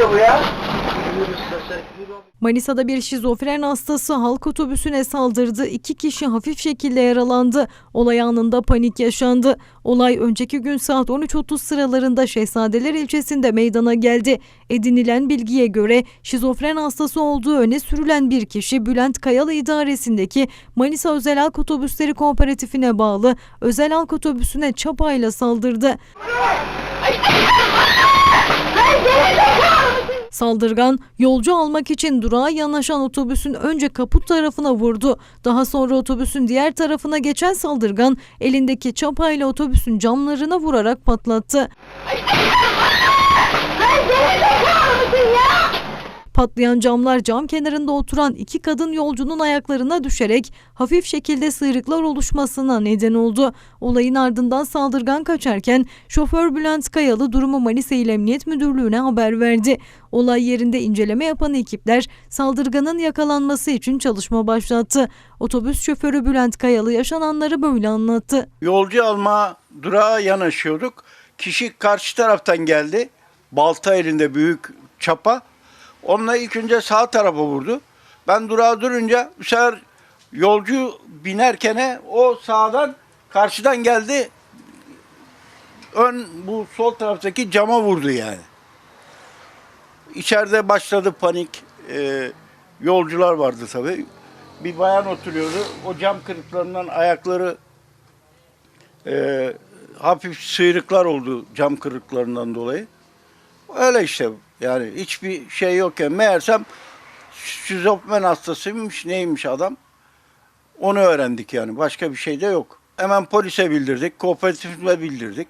yapıyor bu ya? Manisa'da bir şizofren hastası halk otobüsüne saldırdı. İki kişi hafif şekilde yaralandı. Olay anında panik yaşandı. Olay önceki gün saat 13.30 sıralarında Şehzadeler ilçesinde meydana geldi. Edinilen bilgiye göre şizofren hastası olduğu öne sürülen bir kişi Bülent Kayalı idaresindeki Manisa Özel Halk Otobüsleri Kooperatifine bağlı özel halk otobüsüne çapayla saldırdı. Saldırgan yolcu almak için durağa yanaşan otobüsün önce kaput tarafına vurdu. Daha sonra otobüsün diğer tarafına geçen saldırgan elindeki çapayla otobüsün camlarına vurarak patlattı. Patlayan camlar cam kenarında oturan iki kadın yolcunun ayaklarına düşerek hafif şekilde sıyrıklar oluşmasına neden oldu. Olayın ardından saldırgan kaçarken şoför Bülent Kayalı durumu Manisa İl Emniyet Müdürlüğü'ne haber verdi. Olay yerinde inceleme yapan ekipler saldırganın yakalanması için çalışma başlattı. Otobüs şoförü Bülent Kayalı yaşananları böyle anlattı. Yolcu alma durağa yanaşıyorduk. Kişi karşı taraftan geldi. Balta elinde büyük çapa. Onunla ilk önce sağ tarafa vurdu. Ben durağa durunca bu sefer yolcu binerken o sağdan karşıdan geldi. Ön bu sol taraftaki cama vurdu yani. İçeride başladı panik. Ee, yolcular vardı tabii. Bir bayan oturuyordu. O cam kırıklarından ayakları e, hafif sıyrıklar oldu cam kırıklarından dolayı. Öyle işte yani hiçbir şey yokken meğersem şizofren hastasıymış neymiş adam. Onu öğrendik yani başka bir şey de yok. Hemen polise bildirdik, kooperatifime bildirdik.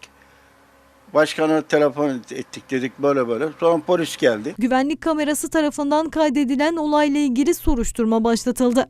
Başkana telefon ettik dedik böyle böyle. Sonra polis geldi. Güvenlik kamerası tarafından kaydedilen olayla ilgili soruşturma başlatıldı.